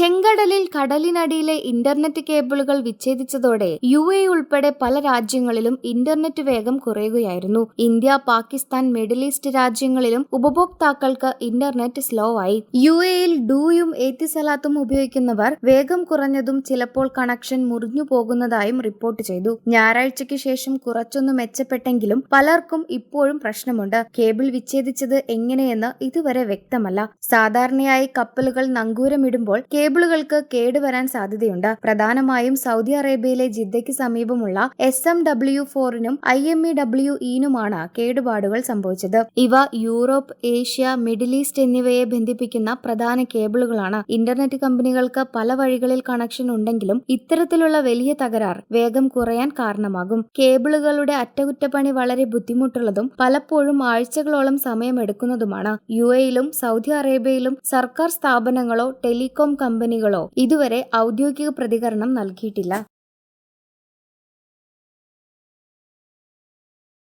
ചെങ്കടലിൽ കടലിനടിയിലെ ഇന്റർനെറ്റ് കേബിളുകൾ വിച്ഛേദിച്ചതോടെ യു എ ഉൾപ്പെടെ പല രാജ്യങ്ങളിലും ഇന്റർനെറ്റ് വേഗം കുറയുകയായിരുന്നു. ഇന്ത്യ പാകിസ്ഥാൻ മിഡിൽ ഈസ്റ്റ് രാജ്യങ്ങളിലും ഉപഭോക്താക്കൾക്ക് ഇന്റർനെറ്റ് സ്ലോ ആയി. യു എയിൽ ഡൂയും ഏത്തിസലാത്തും ഉപയോഗിക്കുന്നവർ വേഗം കുറഞ്ഞതും ചിലപ്പോൾ കണക്ഷൻ മുറിഞ്ഞു പോകുന്നതായും റിപ്പോർട്ട് ചെയ്തു. ഞായറാഴ്ചയ്ക്ക് ശേഷം കുറച്ചൊന്ന് മെച്ചപ്പെട്ടെങ്കിലും പലർക്കും ഇപ്പോഴും പ്രശ്നമുണ്ട്. കേബിൾ വിച്ഛേദിച്ചത് എങ്ങനെയെന്ന് ഇതുവരെ വ്യക്തമല്ല. സാധാരണയായി കപ്പലുകൾ നങ്കൂരമിടുമ്പോൾ കേബിളുകൾക്ക് കേടുവരാൻ സാധ്യതയുണ്ട്. പ്രധാനമായും സൗദി അറേബ്യയിലെ ജിദ്ദയ്ക്ക് സമീപമുള്ള എസ് എം ഡബ്ല്യു ഫോറിനും ഐ എം ഇ ഡബ്ല്യു ഇനുമാണ് കേടുപാടുകൾ സംഭവിച്ചത്. ഇവ യൂറോപ്പ് ഏഷ്യ മിഡിൽ ഈസ്റ്റ് എന്നിവയെ ബന്ധിപ്പിക്കുന്ന പ്രധാന കേബിളുകളാണ്. ഇന്റർനെറ്റ് കമ്പനികൾക്ക് പല വഴികളിൽ കണക്ഷൻ ഉണ്ടെങ്കിലും ഇത്തരത്തിലുള്ള വലിയ തകരാർ വേഗം കുറയാൻ കാരണമാകും. കേബിളുകളുടെ അറ്റകുറ്റപ്പണി വളരെ ബുദ്ധിമുട്ടുള്ളതും പലപ്പോഴും ആഴ്ചകളോളം സമയമെടുക്കുന്നതുമാണ്. യു എയിലും സൗദി അറേബ്യയിലും സർക്കാർ സ്ഥാപനങ്ങളോ ടെലികോം കമ്പനികളോ ഇതുവരെ ഔദ്യോഗിക പ്രതികരണം നൽകിയിട്ടില്ല.